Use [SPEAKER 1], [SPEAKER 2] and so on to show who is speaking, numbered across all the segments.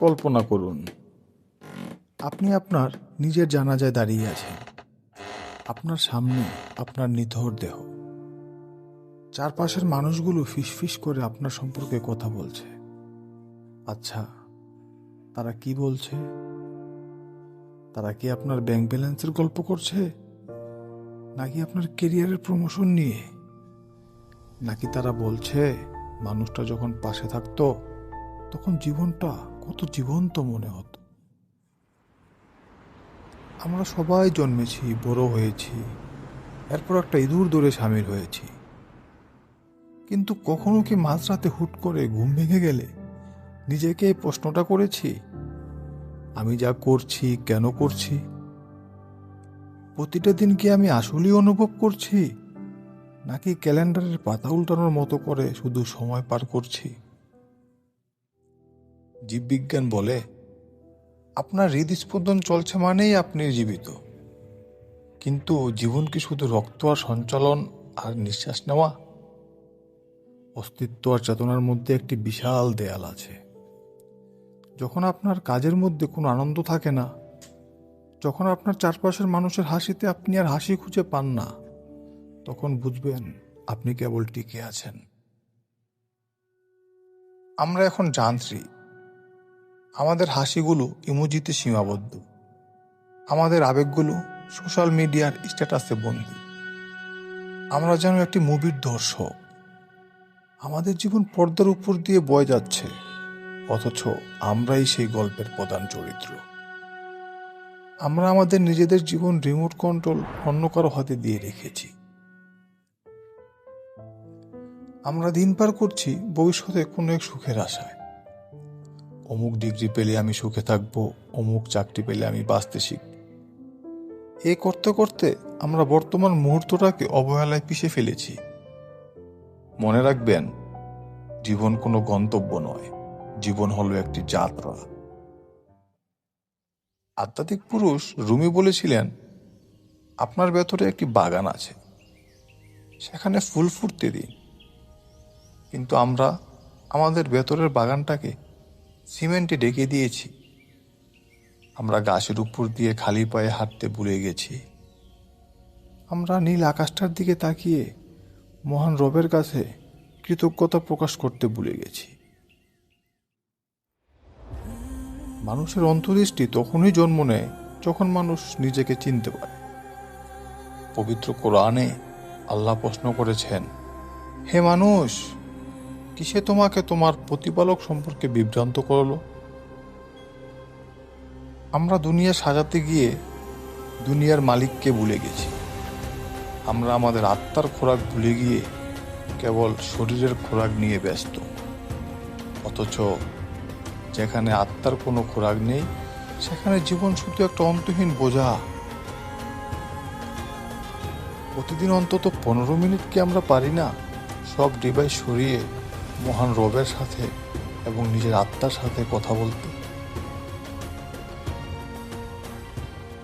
[SPEAKER 1] কল্পনা করুন। আপনি আপনার নিজের জানাজায় দাঁড়িয়ে আছেন। আপনার সামনে আপনার নিথর দেহ। চারপাশের মানুষগুলো ফিসফিস করে আপনার সম্পর্কে কথা বলছে। আচ্ছা তারা কি বলছে? তারা কি আপনার ব্যাংক ব্যালেন্সের গল্প করছে? নাকি আপনার কেরিয়ারের প্রমোশন নিয়ে? নাকি তারা বলছে, মানুষটা যখন পাশে থাকতো তখন জীবনটা কত জীবন্ত মনে হতো। আমরা সবাই জন্মেছি, বড় হয়েছি, এরপর একটা ইঁদুর দৌড়ে সামিল হয়েছি। কিন্তু কখনো কি মাঝরাতে হুট করে ঘুম ভেঙে গেলে নিজেকে প্রশ্নটা করেছি, আমি যা করছি, কেন করছি? প্রতিটা দিন কি আমি আসলেই অনুভব করছি? নাকি ক্যালেন্ডারের পাতা উল্টানোর মতো করে শুধু সময় পার করছি? জীববিজ্ঞান বলে, আপনার হৃদস্পন্দন চলছে মানেই আপনি জীবিত। কিন্তু জীবন কি শুধু রক্ত আর সঞ্চালন আর নিঃশ্বাস নেওয়া? অস্তিত্ব আর চেতনার মধ্যে একটি বিশাল দেয়াল আছে। যখন আপনার কাজের মধ্যে কোনো আনন্দ থাকে না, যখন আপনার চারপাশের মানুষের হাসিতে আপনি আর হাসি খুঁজে পান না, তখন বুঝবেন আপনি কেবল টিকে আছেন। আমরা এখন যান্ত্রিক। আমাদের হাসিগুলো ইমোজিতে সীমাবদ্ধ। আমাদের আবেগগুলো সোশ্যাল মিডিয়ার স্ট্যাটাসে বন্দী। আমরা যেন একটি মুভির দর্শক। আমাদের জীবন পর্দার উপর দিয়ে বয়ে যাচ্ছে। অথচ আমরাই সেই গল্পের প্রধান চরিত্র। আমরা আমাদের নিজেদের জীবন রিমোট কন্ট্রোল অন্য কারও হাতে দিয়ে রেখেছি। আমরা দিন পার করছি ভবিষ্যতে কোনো এক সুখের আশায়। অমুক ডিগ্রি পেলে আমি সুখে থাকব, অমুক চাকরি পেলে আমি বাঁচতে শিখব। এ করতে করতে আমরা বর্তমান মুহূর্তটাকে অবহেলায় পিষে ফেলেছি। মনে রাখবেন, জীবন কোনো গন্তব্য নয়, জীবন হলো একটি যাত্রা। আধ্যাত্মিক পুরুষ রুমি বলেছিলেন, আপনার ভেতরে একটি বাগান আছে, সেখানে ফুল ফুটতে দিন। কিন্তু আমরা আমাদের ভেতরের বাগানটাকে সিমেন্টে ডেকে দিয়েছি। আমরা গাছের উপর দিয়ে খালি পায়ে হাঁটতে ভুলে গেছি। আমরা নীল আকাশটার দিকে তাকিয়ে মহান রবের কাছে কৃতজ্ঞতা প্রকাশ করতে ভুলে গেছি। মানুষের অন্তর্দৃষ্টি তখনই জন্ম নেয় যখন মানুষ নিজেকে চিনতে পারে। পবিত্র কোরআনে আল্লাহ প্রশ্ন করেছেন, হে মানুষ কিসে তোমাকে তোমার প্রতিপালক সম্পর্কে বিভ্রান্ত করল? আমরা দুনিয়া সাজাতে গিয়ে দুনিয়ার মালিককে ভুলে গেছি। আমরা আমাদের আত্মার খোরাক ভুলে গিয়ে কেবল শরীরের খোরাক নিয়ে ব্যস্ত। অথচ যেখানে আত্মার কোনো খোরাক নেই, সেখানে জীবন শুধু একটা অন্তহীন বোঝা। প্রতিদিন অন্তত পনেরো মিনিট কি আমরা পারি না? সব ডিভাইস সরিয়ে মহান রবের সাথে এবং নিজের আত্মার সাথে কথা বলতে।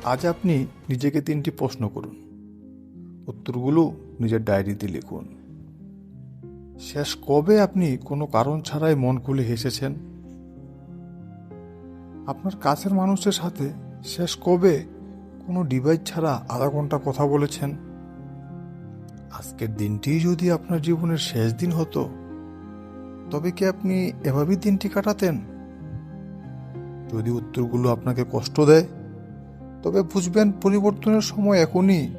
[SPEAKER 1] আজ আপনি নিজেকে তিনটি প্রশ্ন করুন। উত্তরগুলো নিজের ডায়েরিতে লিখুন। শেষ কবে আপনি কোনো কারণ ছাড়াই মন খুলে হেসেছেন? আপনার কাছের মানুষের সাথে শেষ কবে কোনো ডিভাইস ছাড়া আধা ঘণ্টা কথা বলেছেন? আজকের দিনটি যদি আপনার জীবনের শেষ দিন হতো তবে কি আপনি এভাবেই দিনটি কাটাতেন? যদি উত্তরগুলো আপনাকে কষ্ট দেয়, তবে বুঝবেন পরিবর্তনের সময় এখনই।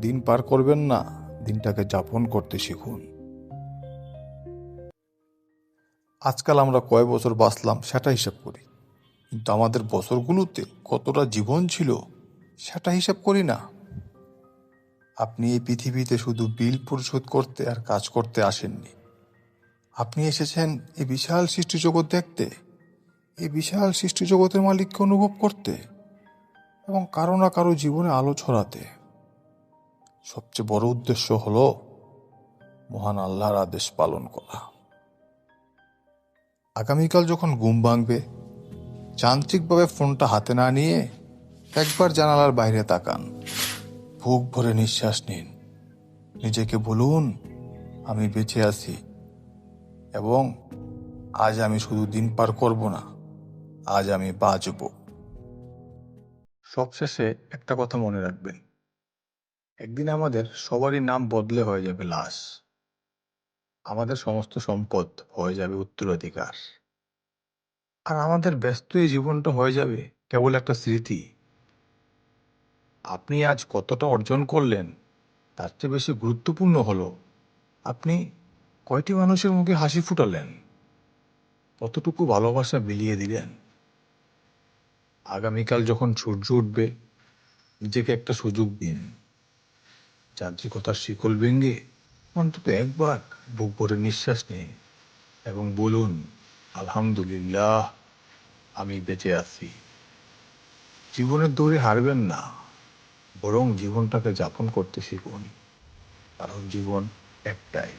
[SPEAKER 1] দিন পার করবেন না, দিনটাকে যাপন করতে শিখুন। আজকাল আমরা কয় বছর বাঁচলাম সেটা হিসাব করি। কিন্তু আমাদের বছরগুলোতে কতটা জীবন ছিল সেটা হিসাব করি না। আপনি এই পৃথিবীতে শুধু বিল পরিশোধ করতে আর কাজ করতে আসেননি। আপনি এসেছেন এই বিশাল সৃষ্টিজগৎ দেখতে, এই বিশাল সৃষ্টিজগতের মালিককে অনুভব করতে এবং কারও না কারও জীবনে আলো ছড়াতে। সবচেয়ে বড় উদ্দেশ্য হল মহান আল্লাহর আদেশ পালন করা। আগামীকাল যখন ঘুম ভাঙবে, যান্ত্রিকভাবে ফোনটা হাতে না নিয়ে একবার জানালার বাইরে তাকান। বুক ভরে নিঃশ্বাস নিন। নিজেকে বলুন, আমি বেঁচে আছি। এবং আজ আমি শুধু দিন পার করব না, আজ আমি বাঁচব। সবশেষে একটা কথা মনে রাখবেন। একদিন আমাদের সবারই নাম বদলে হয়ে যাবে লাশ। আমাদের সমস্ত সম্পদ হয়ে যাবে উত্তরাধিকার। আর আমাদের ব্যস্ত এই জীবনটা হয়ে যাবে কেবল একটা স্মৃতি। আপনি আজ কতটা অর্জন করলেন, তার চেয়ে বেশি গুরুত্বপূর্ণ হলো, আপনি কয়টি মানুষের মুখে হাসি ফুটালেন? কতটুকু ভালোবাসা বিলিয়ে দিলেন? আগামীকাল যখন সূর্য উঠবে, নিজেকে একটা সুযোগ দিন। যান্ত্রিকতার শিকল ভেঙে অন্তত একবার বুক ভরে নিঃশ্বাস নিন এবং বলুন, আলহামদুলিল্লাহ, আমি বেঁচে আছি। জীবনের দৌড়ে হারবেন না, বরং জীবনটাকে যাপন করতে শিখুন। কারণ জীবন একটাই।